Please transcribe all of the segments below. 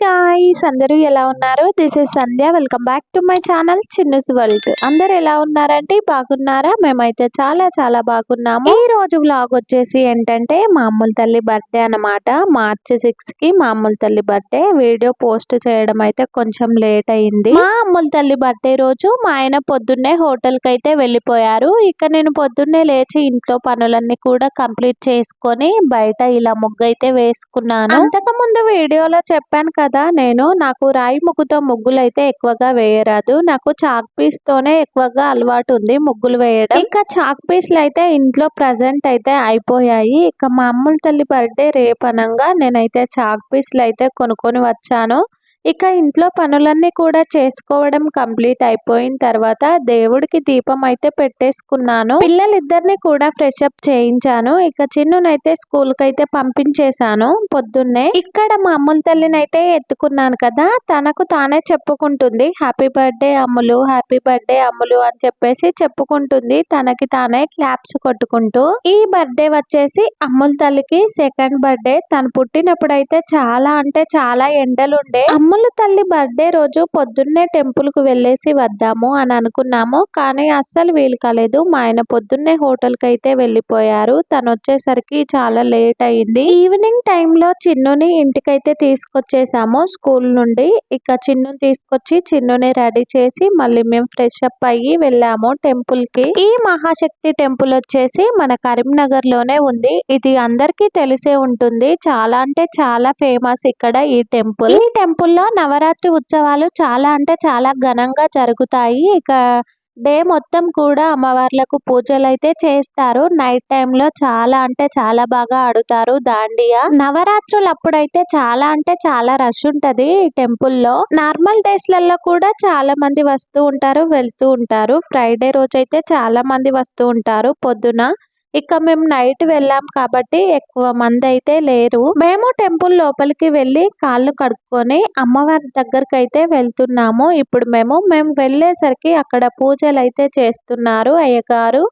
Guys అందరూ ఎలా ఉన్నారు? This is Sandhya welcome back to my channel చిన్నస్ world అందరు ఎలా ఉన్నారంటే బాగున్నారా? మేమైతే చాలా చాలా బాగున్నాము. ఈ రోజు వ్లాగ్ వచ్చేసి ఏంటంటే మామూలు తల్లి బర్త్డే అన్నమాట. మార్చి సిక్స్కి మామూలు తల్లి బర్త్డే వీడియో పోస్ట్ చేయడం అయితే కొంచెం లేట్ అయింది. మా అమ్ముల తల్లి బర్త్డే రోజు మా ఆయన పొద్దున్నే హోటల్కి అయితే వెళ్ళిపోయారు. ఇక నేను పొద్దున్నే లేచి ఇంట్లో పనులన్నీ కూడా కంప్లీట్ చేసుకొని బయట ఇలా ముగ్గు అయితే వేసుకున్నాను. అంతకు ముందు వీడియోలో చెప్పాను కదా నేను నాకు రాయి ముగ్గుతో ముగ్గులు అయితే ఎక్కువగా వేయరాదు. నాకు చాక్ పీస్ తోనే ఎక్కువగా అలవాటు ఉంది ముగ్గులు వేయడం. ఇంకా చాక్ పీస్లు అయితే ఇంట్లో ప్రజెంట్ అయితే అయిపోయాయి. ఇక మా అమ్ముల తల్లి బర్త్డే రేపనంగా నేనైతే చాక్ పీస్లు అయితే కొనుక్కొని వచ్చాను. ఇక ఇంట్లో పనులన్నీ కూడా చేసుకోవడం కంప్లీట్ అయిపోయిన తర్వాత దేవుడికి దీపం అయితే పెట్టేసుకున్నాను. పిల్లలిద్దరిని కూడా ఫ్రెష్ అప్ చేయించాను. ఇక చిన్నునైతే స్కూల్కి అయితే పంపించేశాను పొద్దున్నే. ఇక్కడ మా అమ్ముల తల్లిని అయితే ఎత్తుకున్నాను కదా తనకు తానే చెప్పుకుంటుంది. Happy birthday Ammulu happy birthday Ammulu అని చెప్పేసి చెప్పుకుంటుంది. తనకి తానే క్లాప్స్ కొట్టుకుంటూ. ఈ బర్త్డే వచ్చేసి అమ్ముల తల్లికి సెకండ్ బర్త్డే తను పుట్టినప్పుడు అయితే చాలా అంటే చాలా ఎండలుండే. అమ్ముల తల్లి బర్త్డే రోజు పొద్దున్నే టెంపుల్కు వెళ్ళేసి వద్దాము అని అనుకున్నాము. కానీ అస్సలు వీలు కాలేదు. మా ఆయన పొద్దున్నే హోటల్కి అయితే వెళ్ళిపోయారు. తను వచ్చేసరికి చాలా లేట్ అయింది. ఈవినింగ్ టైంలో చిన్నుని ఇంటికైతే తీసుకొచ్చేసాము స్కూల్ నుండి. ఇక చిన్నుని తీసుకొచ్చి చిన్నుని రెడీ చేసి మళ్ళీ మేము ఫ్రెష్ అప్ అయ్యి వెళ్ళాము టెంపుల్కి. ఈ మహాశక్తి టెంపుల్ వచ్చేసి మన కరీంనగర్లోనే ఉంది. ఇది అందరికీ తెలిసే ఉంటుంది. చాలా అంటే చాలా ఫేమస్ ఇక్కడ ఈ టెంపుల్ ఈ టెంపుల్ లో నవరాత్రి ఉత్సవాలు చాలా అంటే చాలా ఘనంగా జరుగుతాయి. ఇక డే మొత్తం కూడా అమ్మవార్లకు పూజలు అయితే చేస్తారు. నైట్ టైంలో చాలా అంటే చాలా బాగా ఆడుతారు దాండియా. నవరాత్రులు అప్పుడైతే చాలా అంటే చాలా రష్ ఉంటది టెంపుల్లో. నార్మల్ డేస్లలో కూడా చాలా మంది వస్తూ ఉంటారు వెళ్తూ ఉంటారు. ఫ్రైడే రోజు అయితే చాలా మంది వస్తూ ఉంటారు పొద్దున. ఇక మేము నైట్ వెళ్ళాం కాబట్టి ఎక్కువ మంది అయితే లేరు. మేము టెంపుల్ లోపలికి వెళ్ళి కాళ్ళు కడుక్కొని అమ్మవారి దగ్గరికి అయితే వెళ్తున్నాము. ఇప్పుడు మేము మేము వెళ్ళేసరికి అక్కడ పూజలు అయితే చేస్తున్నారు అయ్యగారు.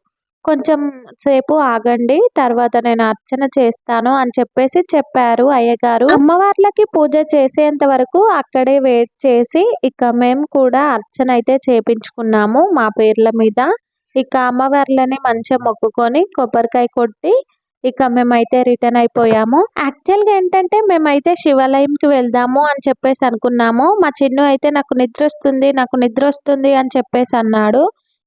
కొంచెం సేపు ఆగండి తర్వాత నేను అర్చన చేస్తాను అని చెప్పేసి చెప్పారు అయ్యగారు. అమ్మవార్లకి పూజ చేసేంత వరకు అక్కడే వెయిట్ చేసి ఇక మేము కూడా అర్చన అయితే చేపించుకున్నాము మా పేర్ల మీద. ఇక అమ్మవార్లని మంచిగా మొక్కుకొని కొబ్బరికాయ కొట్టి ఇక మేమైతే రిటర్న్ అయిపోయాము. యాక్చువల్గా ఏంటంటే మేమైతే శివాలయంకి వెళ్దాము అని చెప్పేసి అనుకున్నాము. మా చిన్ను అయితే నాకు నిద్ర వస్తుంది నాకు నిద్ర వస్తుంది అని చెప్పేసి అన్నాడు.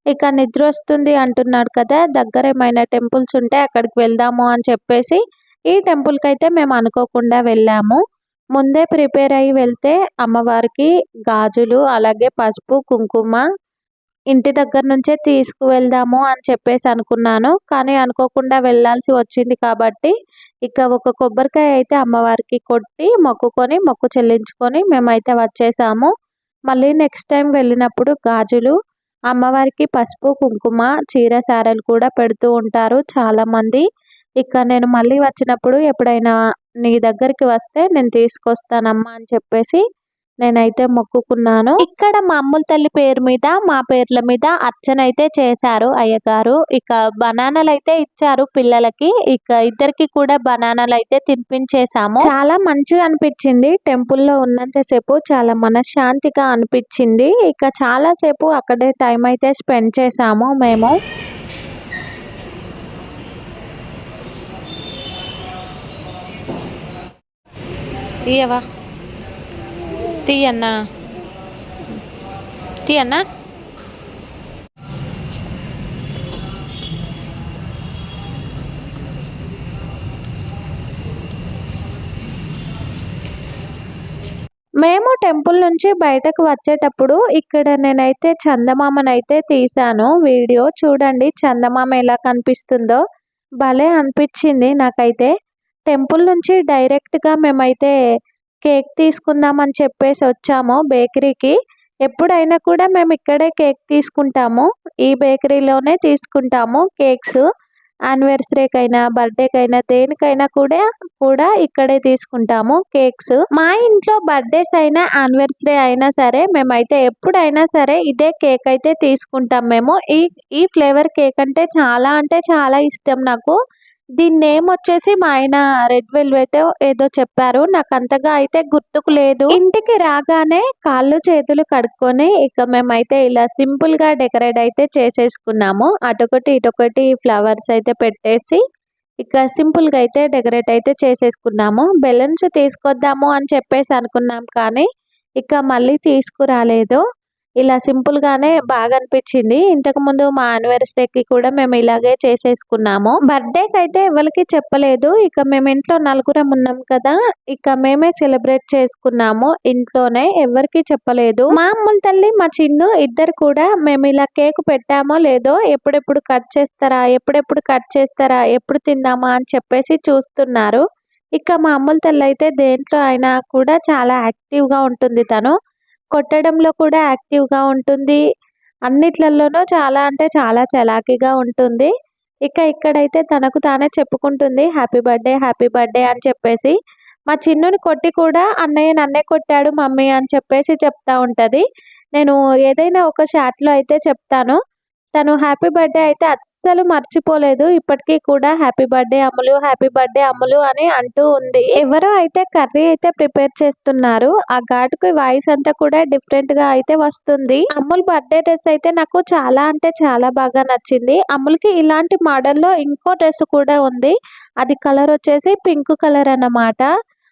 ఇక నిద్ర వస్తుంది అంటున్నాడు కదా దగ్గర ఏమైనా టెంపుల్స్ ఉంటే అక్కడికి వెళ్దాము అని చెప్పేసి ఈ టెంపుల్కి అయితే మేము అనుకోకుండా వెళ్ళాము. ముందే ప్రిపేర్ అయ్యి వెళ్తే అమ్మవారికి గాజులు అలాగే పసుపు కుంకుమ ఇంటి దగ్గర నుంచే తీసుకువెళ్దాము అని చెప్పేసి అనుకున్నాను. కానీ అనుకోకుండా వెళ్ళాల్సి వచ్చింది కాబట్టి ఇక ఒక కొబ్బరికాయ అయితే అమ్మవారికి కొట్టి మొక్కుకొని మొక్కు చెల్లించుకొని మేమైతే వచ్చేసాము. మళ్ళీ నెక్స్ట్ టైం వెళ్ళినప్పుడు గాజులు అమ్మవారికి పసుపు కుంకుమ చీర సారలు కూడా పెడుతూ ఉంటారు చాలామంది ఇక్కడ ఇక నేను మళ్ళీ వచ్చినప్పుడు ఎప్పుడైనా నీ దగ్గరికి వస్తే నేను తీసుకొస్తానమ్మా అని చెప్పేసి నేనైతే మొక్కుకున్నాను. ఇక్కడ మా అమ్ముల తల్లి పేరు మీద మా పేర్ల మీద అర్చన అయితే చేశారు అయ్యగారు. ఇక బనానాలు అయితే ఇచ్చారు పిల్లలకి. ఇక ఇద్దరికి కూడా బనానాలు అయితే తినిపించేసాము చాలా మంచిగా అనిపించింది. టెంపుల్లో ఉన్నంతసేపు చాలా మనశ్శాంతిగా అనిపించింది. ఇక చాలా సేపు అక్కడే టైం అయితే స్పెండ్ చేసాము మేము. ఇయ్యవా? తీయన్నా తీయన్నా మేము టెంపుల్ నుంచి బయటకు వచ్చేటప్పుడు ఇక్కడ నేనైతే చందమామనైతే తీశాను వీడియో. చూడండి చందమామ ఎలా కనిపిస్తుందో. భలే అనిపించింది నాకైతే. టెంపుల్ నుంచి డైరెక్ట్గా మేమైతే కేక్ తీసుకుందామని చెప్పేసి వచ్చాము బేకరీకి. ఎప్పుడైనా కూడా మేము ఇక్కడే కేక్ తీసుకుంటాము. ఈ బేకరీలోనే తీసుకుంటాము కేక్స్. యానివర్సరీకైనా బర్త్డేకైనా దేనికైనా కూడా కూడా ఇక్కడే తీసుకుంటాము కేక్స్. మా ఇంట్లో బర్త్డేస్ అయినా యానివర్సరీ అయినా సరే మేమైతే ఎప్పుడైనా సరే ఇదే కేక్ అయితే తీసుకుంటాం మేము. ఈ ఈ ఫ్లేవర్ కేక్ అంటే చాలా అంటే చాలా ఇష్టం నాకు. దీని నేమ్ వచ్చేసి మా ఆయన రెడ్ వెల్వెట్ ఏదో చెప్పారు. నాకు అంతగా అయితే గుర్తుకు లేదు. ఇంటికి రాగానే కాళ్ళు చేతులు కడుక్కొని ఇక మేమైతే ఇలా సింపుల్గా డెకరేట్ అయితే చేసేసుకున్నాము. అటొకటి ఇటొకటి ఫ్లవర్స్ అయితే పెట్టేసి ఇక సింపుల్గా అయితే డెకరేట్ అయితే చేసేసుకున్నాము. బెలూన్స్ తీసుకొద్దాము అని చెప్పేసి అనుకున్నాం కానీ ఇక మళ్ళీ తీసుకురాలేదు. ఇలా సింపుల్గానే బాగా అనిపించింది ఇంతకు ముందు మా యానివర్సరీకి కూడా మేము ఇలాగే చేసేసుకున్నాము. బర్త్డేకి అయితే ఎవరికి చెప్పలేదు. ఇక మేము ఇంట్లో నలుగురం ఉన్నాం కదా ఇక మేమే సెలబ్రేట్ చేసుకున్నాము. ఇంట్లోనే ఎవరికి చెప్పలేదు. మా అమ్ముల తల్లి మా చిన్ను ఇద్దరు కూడా మేము ఇలా కేక్ పెట్టామో లేదో ఎప్పుడెప్పుడు కట్ చేస్తారా ఎప్పుడెప్పుడు కట్ చేస్తారా ఎప్పుడు తిందామా అని చెప్పేసి చూస్తున్నారు. ఇక మా అమ్ముల తల్లి అయితే దేంట్లో అయినా కూడా చాలా యాక్టివ్గా ఉంటుంది తను. కొట్టడంలో కూడా యాక్టివ్గా ఉంటుంది. అన్నిట్లలోనూ చాలా అంటే చాలా చలాకీగా ఉంటుంది. ఇక ఇక్కడైతే తనకు తానే చెప్పుకుంటుంది హ్యాపీ బర్త్డే హ్యాపీ బర్త్డే అని చెప్పేసి. మా చిన్నుని కొట్టి కూడా అన్నయ్య నన్నే కొట్టాడు మమ్మీ అని చెప్పేసి చెప్తా ఉంటుంది. నేను ఏదైనా ఒక షాట్లో అయితే చెప్తాను. తను హ్యాపీ బర్త్డే అయితే అస్సలు మర్చిపోలేదు. ఇప్పటికీ కూడా happy birthday Ammulu happy birthday Ammulu అని అంటూ ఉంది. ఎవరో అయితే కర్రీ అయితే ప్రిపేర్ చేస్తున్నారు. ఆ ఘాటుకి వాయిస్ అంతా కూడా డిఫరెంట్గా అయితే వస్తుంది. అమ్ముల్ బర్త్డే డ్రెస్ అయితే నాకు చాలా అంటే చాలా బాగా నచ్చింది. అమ్ములకి ఇలాంటి మోడల్లో ఇంకో డ్రెస్ కూడా ఉంది. అది కలర్ వచ్చేసి పింక్ కలర్ అన్నమాట.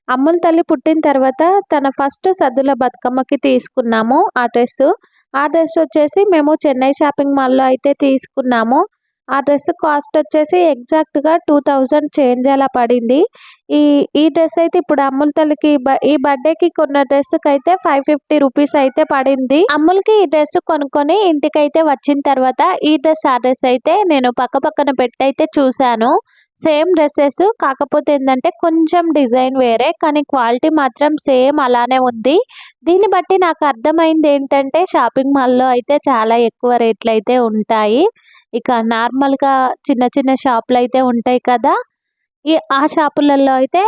అమ్ముల తల్లి పుట్టిన తర్వాత తన ఫస్ట్ సద్దుల బతుకమ్మకి తీసుకున్నాము ఆ డ్రెస్. ఆ డ్రెస్ వచ్చేసి మేము చెన్నై షాపింగ్ మాల్లో అయితే తీసుకున్నాము. ఆ డ్రెస్ కాస్ట్ వచ్చేసి ఎగ్జాక్ట్గా టూ థౌజండ్ చేంజ్ అలా పడింది. ఈ ఈ డ్రెస్ అయితే ఇప్పుడు అమ్ముల తల్లికి ఈ బర్త్డేకి కొన్న డ్రెస్కి అయితే ఫైవ్ ఫిఫ్టీ రూపీస్ అయితే పడింది. అమ్ములకి ఈ డ్రెస్ కొనుక్కొని ఇంటికి అయితే వచ్చిన తర్వాత ఈ డ్రెస్ ఆ డ్రెస్ అయితే నేను పక్క పక్కన పెట్టి అయితే చూశాను. సేమ్ డ్రెస్సెస్ కాకపోతే ఏంటంటే కొంచెం డిజైన్ వేరే కానీ క్వాలిటీ మాత్రం సేమ్ అలానే ఉంది. దీన్ని బట్టి నాకు అర్థమైంది ఏంటంటే షాపింగ్ మాల్లో అయితే చాలా ఎక్కువ రేట్లు అయితే ఉంటాయి. ఇక నార్మల్గా చిన్న చిన్న షాపులు అయితే ఉంటాయి కదా. ఈ ఆ షాపులలో అయితే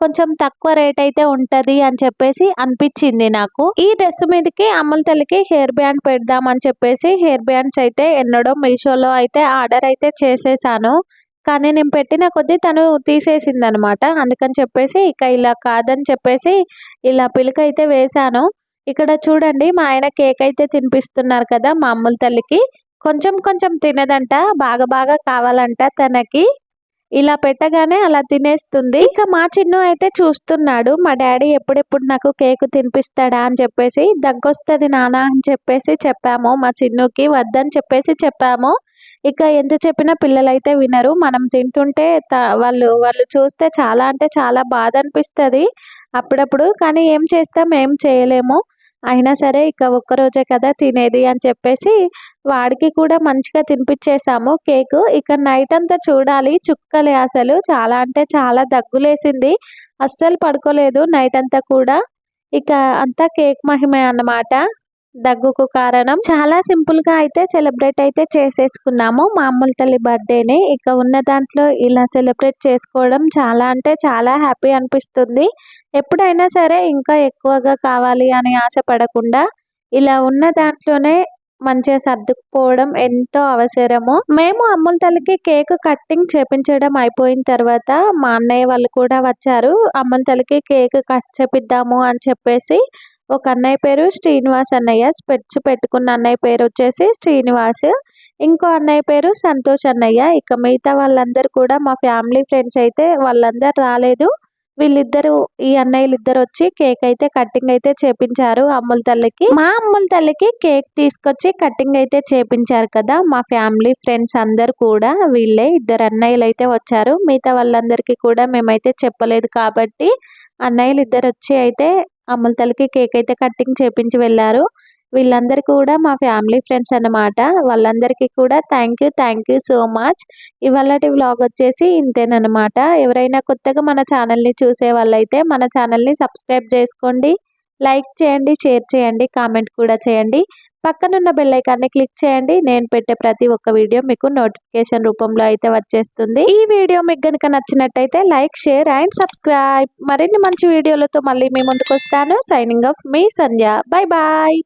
కొంచెం తక్కువ రేట్ అయితే ఉంటది అని చెప్పేసి అనిపించింది నాకు. ఈ డ్రెస్ మీదకి అమ్మల తల్లికి హెయిర్ బ్యాండ్ పెడదామని చెప్పేసి హెయిర్ బ్యాండ్స్ అయితే ఎన్నడో మీషోలో అయితే ఆర్డర్ అయితే చేసేసాను. కానీ నేను పెట్టిన కొద్దీ తను తీసేసింది అనమాట అందుకని చెప్పేసి ఇక ఇలా కాదని చెప్పేసి ఇలా పిలక అయితే వేశాను. ఇక్కడ చూడండి మా ఆయన కేక్ అయితే తినిపిస్తున్నారు కదా మా అమ్ముల తల్లికి. కొంచెం కొంచెం తినదంట బాగా బాగా కావాలంట తనకి. ఇలా పెట్టగానే అలా తినేస్తుంది. ఇక మా చిన్ను అయితే చూస్తున్నాడు మా డాడీ ఎప్పుడెప్పుడు నాకు కేక్ తినిపిస్తాడా? అని చెప్పేసి. దగ్గొస్తుంది నానా అని చెప్పేసి చెప్పాము మా చిన్నుకి. వద్దని చెప్పేసి చెప్పాము. ఇక ఎంత చెప్పినా పిల్లలు అయితే వినరు. మనం తింటుంటే వాళ్ళు వాళ్ళు చూస్తే చాలా అంటే చాలా బాధ అనిపిస్తుంది అప్పుడప్పుడు. కానీ ఏం చేస్తాం? ఏం చేయలేము. అయినా సరే ఇక ఒక్కరోజే కదా తినేది అని చెప్పేసి వాడికి కూడా మంచిగా తినిపించేసాము కేక్. ఇక నైట్ అంతా చూడాలి. చుక్కలే అసలు. చాలా అంటే చాలా దగ్గులేసింది. అస్సలు పడుకోలేదు నైట్ అంతా కూడా. ఇక అంతా కేక్ మహిమే అన్నమాట. దగ్గుకు కారణం. చాలా సింపుల్గా అయితే సెలబ్రేట్ అయితే చేసేసుకున్నాము. మా తల్లి బర్త్డేని. ఇక ఉన్న దాంట్లో ఇలా సెలబ్రేట్ చేసుకోవడం చాలా అంటే చాలా హ్యాపీ అనిపిస్తుంది. ఎప్పుడైనా సరే ఇంకా ఎక్కువగా కావాలి అని ఆశపడకుండా ఇలా ఉన్న దాంట్లోనే మంచిగా సర్దుకుపోవడం ఎంతో అవసరము. మేము అమ్ముల తల్లికి కేక్ కట్టింగ్ చేపించడం అయిపోయిన తర్వాత మా అన్నయ్య వాళ్ళు కూడా వచ్చారు. అమ్ముల తల్లికి కేక్ కట్ చేపిద్దాము అని చెప్పేసి ఒక అన్నయ్య పేరు శ్రీనివాస్ అన్నయ్య. స్పెట్స్ పెట్టుకున్న అన్నయ్య పేరు వచ్చేసి శ్రీనివాస్. ఇంకో అన్నయ్య పేరు సంతోష్ అన్నయ్య. ఇక మిగతా వాళ్ళందరూ కూడా మా ఫ్యామిలీ ఫ్రెండ్స్ అయితే వాళ్ళందరూ రాలేదు. వీళ్ళిద్దరు ఈ అన్నయ్యలు ఇద్దరు వచ్చి కేక్ అయితే కటింగ్ అయితే చేపించారు అమ్ముల తల్లికి. మా అమ్ముల తల్లికి కేక్ తీసుకొచ్చి కటింగ్ అయితే చేపించారు కదా మా ఫ్యామిలీ ఫ్రెండ్స్ అందరు కూడా వీళ్ళే ఇద్దరు అన్నయ్యలు అయితే వచ్చారు. మిగతా వాళ్ళందరికీ కూడా మేమైతే చెప్పలేదు కాబట్టి అన్నయ్యలు ఇద్దరు వచ్చి అయితే అమ్మల తల్లికి కేక్ అయితే కట్టింగ్ చేపించి వెళ్ళారు. వీళ్ళందరికీ కూడా మా ఫ్యామిలీ ఫ్రెండ్స్ అనమాట వాళ్ళందరికీ కూడా thank you thank you so much. ఇవాళటి vlog వచ్చేసి ఇంతేనమాట ఎవరైనా కొత్తగా మన ఛానల్ని చూసే వాళ్ళైతే మన ఛానల్ని సబ్స్క్రైబ్ చేసుకోండి. లైక్ చేయండి షేర్ చేయండి కామెంట్ కూడా చేయండి. పక్కనున్న బెల్ ఐకాన్ని క్లిక్ చేయండి. నేను పెట్టే ప్రతి ఒక్క వీడియో మీకు నోటిఫికేషన్ రూపంలో అయితే వచ్చేస్తుంది. ఈ వీడియో మీకు కనుక నచ్చినట్టయితే లైక్ షేర్ అండ్ సబ్స్క్రైబ్ మరిన్ని మంచి వీడియోలతో మళ్ళీ మీ ముందుకు వస్తాను సైనింగ్ ఆఫ్ మీ సంధ్య. Bye bye